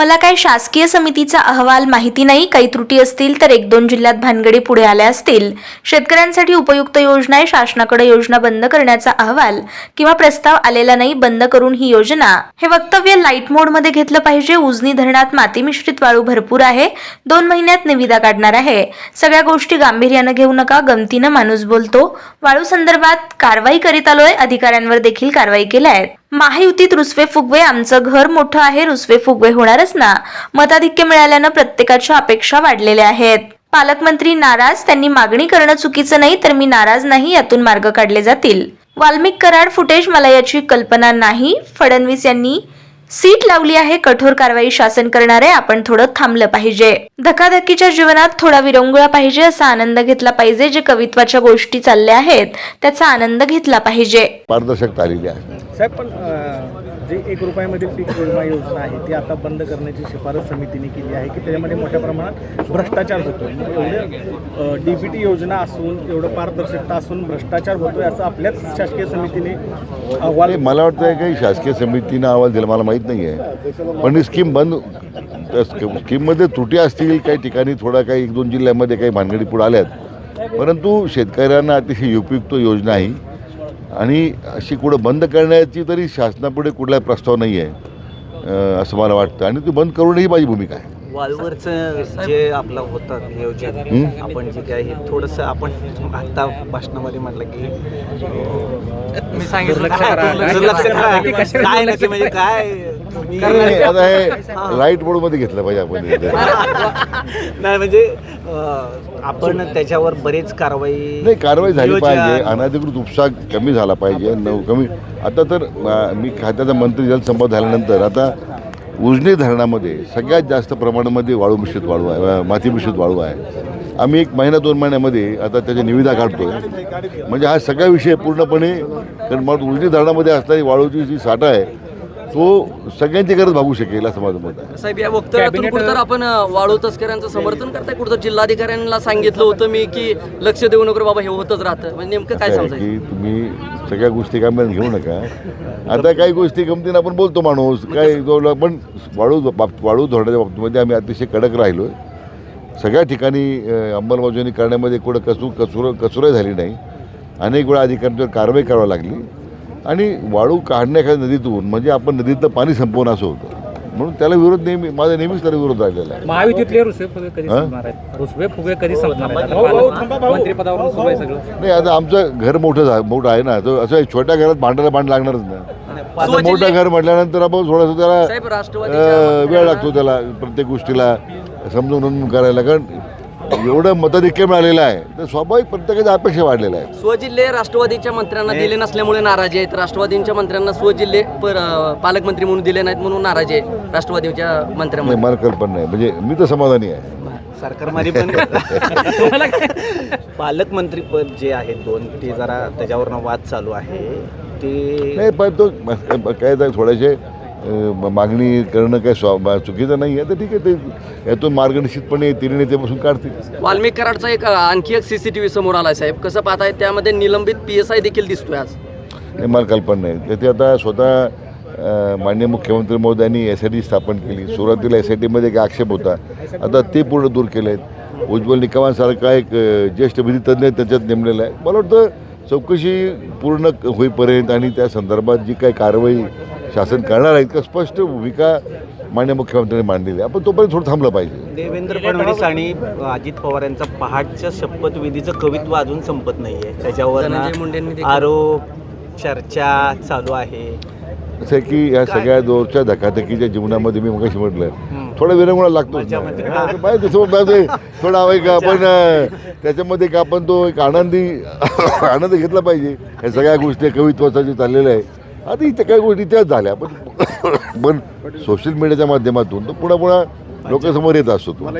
मला काय शासकीय समितीचा अहवाल माहिती नाही काही त्रुटी असतील तर एक दोन जिल्ह्यात भानगडी पुढे आल्या असतील. शेतकऱ्यांसाठी उपयुक्त योजना आहे शासनाकडे योजना बंद करण्याचा अहवाल. किंवा प्रस्ताव आलेला नाही बंद करून ही योजना. हे वक्तव्य लाइट मोडमध्ये घेतलं पाहिजे उजनी धरणात माती मिश्रित वाळू भरपूर आहे दोन महिन्यात निविदा काढणार आहे. सगळ्या गोष्टी गांभीर्यानं घेऊ नका गमतीनं माणूस बोलतो. वाळू संदर्भात कारवाई करीत आलोय अधिकाऱ्यांवर देखील कारवाई केल्या आहेत महायुतीत रुसवे फुगवे आमचं घर मोठं आहे रुसवे फुगवे होणारच ना. मताधिक्य मिळाल्यानं प्रत्येकाच्या अपेक्षा वाढलेल्या आहेत. पालकमंत्री नाराज त्यांनी मागणी करणं चुकीचं नाही तर मी नाराज नाही यातून मार्ग काढले जातील. वाल्मिक कराड फुटेज मला याची कल्पना नाही फडणवीस यांनी सीट लावली आहे कठोर कारवाई शासन करणार आहे आपण थोडं थांबलं पाहिजे. धकाधकीच्या जीवनात थोडा विरंगुळा पाहिजे असा आनंद घेतला पाहिजे जे कवित्वाच्या गोष्टी चालल्या आहेत त्याचा आनंद घेतला पाहिजे. पारदर्शकता आलेली आहे. साहेब पण अं, जे एक रुपयामधील पीक विमा योजना आहे ती आता बंद करण्याची शिफारस समितीने केली आहे की त्याच्यामध्ये मोठ्या प्रमाणात भ्रष्टाचार होतो एवढे डी बी टी योजना असून एवढं पारदर्शकता असून भ्रष्टाचार होतोय असं आपल्याच शासकीय समितीने अहवाल मला वाटतं काही शासकीय समितीनं अहवाल दिला. मला माहीत नाही आहे पण ही स्कीम बंद स्कीममध्ये त्रुटी असतील काही ठिकाणी थोडा काही एक दोन जिल्ह्यामध्ये काही भानगडी पुढे आल्यात. परंतु शेतकऱ्यांना अतिशय उपयुक्त योजना आहे. आणि अशी कुठं बंद करण्याची तरी शासनापुढे कुठलाही प्रस्ताव नाही आहे असं मला वाटतं. आणि ती बंद करूनही माझी भूमिका आहे. वाळूवरचं जे आपलं होतं नियोजन हं? आपण जे काही थोडंसं आपण आता भाषणामध्ये म्हटलं की मी सांगितलं काय म्हणजे काय? नाही, आता हे लाइट बोर्डमध्ये घेतलं पाहिजे आपण. नाही म्हणजे अं, आपण त्याच्यावर बरेच कारवाई नाही कारवाई झाली पाहिजे. अनधिकृत उपसा कमी झाला पाहिजे न कमी. आता तर अं, मी खात्याचा मंत्री जलसंपदा झाल्यानंतर आता उजनी धरणामध्ये सगळ्यात जास्त प्रमाणामध्ये वाळू मिश्रित वाळू आहे अं, माती मिश्रित वाळू आहे. आम्ही एक महिना दोन महिन्यामध्ये आता त्याच्या निविदा काढतो म्हणजे हा सगळा विषय पूर्णपणे कारण मग उजनी धरणामध्ये असणारी वाळूची जी साठा आहे तो सगळ्यांची गरज भागू शकेल असं माझं मत आहे. साहेब या वक्तव्यातून कुठं आपण वाळू तस्करांचं समर्थन करताय. कुठं जिल्हाधिकाऱ्यांना सांगितलं होतं मी की लक्ष देऊ नको रे बाबा हे होतच राहतं. म्हणजे नेमकं काय असं आहे समजायचं? की तुम्ही सगळ्या गोष्टी गंभीर घेऊ नका. आता काही गोष्टी गमतीनं आपण बोलतो माणूस काय जो पण वाळू बाब वाळू धरण्याच्या बाबतीमध्ये आम्ही अतिशय कडक राहिलो सगळ्या ठिकाणी अं, अंमलबजावणी करण्यामध्ये कुठं कसू कसुर कसुरही झाली नाही. अनेक वेळा अधिकाऱ्यांच्यावर कारवाई करावी लागली. आणि वाळू काढण्या एखाद्या नदीतून म्हणजे आपण नदीतलं पाणी संपवणं असं होतं. म्हणून त्याला विरोध नेहमी माझा नेहमीच त्याला विरोध राहिलेला आहे. महायुतीतले रुसवे फुगे कधी? संपणार आहेत? रुसवे फुगे कधी संपणार आहेत. मंत्रिपदावरून सुरू आहे सगळं. नाही आता आमचं घर मोठं झा मोठं आहे ना. तर असं छोट्या घरात भांडायला भांड लागणारच ना. आता मोठं घर म्हटल्यानंतर आपण थोडंसं त्याला साहेब अं, राष्ट्रवादीच्या वेळ लागतो त्याला प्रत्येक गोष्टीला समजून करायला. कारण एवढं मताधिक्य मिळालेलं आहे तर स्वाभाविक प्रत्येकाच्या अपेक्षा वाढलेल्या आहेत स्वजिल्हे राष्ट्रवादीच्या मंत्र्यांना दिले नसल्यामुळे नाराजी आहेत. राष्ट्रवादीच्या मंत्र्यांना स्वजिल्हे पर पालकमंत्री म्हणून दिले नाहीत म्हणून नाराजी आहे राष्ट्रवादीच्या नाही मंत्र्यांमध्ये मला कल्पना नाही. म्हणजे मी तर समाधानी आहे. सरकारमध्ये पण पालकमंत्री पद जे आहेत दोन ते जरा त्याच्यावरनं वाद चालू आहे. ते नाही पण तो काय थोडेसे मागणी करणं काय स्वा चुकीचं नाही आहे. तर ठीक आहे ते यातून मार्ग निश्चितपणे तिन्ही नेते बसून काढतील. वाल्मिक कराडचा एक आणखी एक सीसीटीव्ही समोर आलाय साहेब. कसं पाहताय त्यामध्ये निलंबित पी एस आय देखील दिसतोय आज. नाही मला कल्पना नाही. तर ते आता स्वतः अं, माननीय मुख्यमंत्री महोदयांनी एस आय टी स्थापन केली. सुरुवातीला एस आय टीमध्ये एक आक्षेप होता. आता ते पूर्ण दूर केले आहेत उज्ज्वल निकमांसारखा एक ज्येष्ठ विधितज्ञ त्याच्यात नेमलेला आहे. मला वाटतं चौकशी पूर्ण होईपर्यंत आणि त्या संदर्भात जी काही कारवाई शासन करणार आहे इतकं स्पष्ट भूमिका मान्य मुख्यमंत्र्यांनी मांडलेली आहे. आपण तोपर्यंत थोडं थांबलं पाहिजे. देवेंद्र फडणवीस आणि अजित पवार यांचा पहाटच्या शपथविधीचं कवित्व अजून संपत नाहीये. त्याच्यावर धनंजय मुंडेंनी देखील- आरोप चर्चा चालू आहे. असं आहे की या सगळ्या जोरच्या धकाधकीच्या जीवनामध्ये मी मगाशी म्हटलं थोडा विरंगुळा लागतो थोडा एक आपण अं, त्याच्यामध्ये एक आपण तो एक आनंदी आनंद घेतला पाहिजे. या सगळ्या गोष्टी कवित्वाचं जे चाललेलं आहे आता इथं काही गोष्टी त्याच झाल्या पण पण सोशल मीडियाच्या माध्यमातून तो पुन्हा पुन्हा लोकांसमोर येत असतो तो.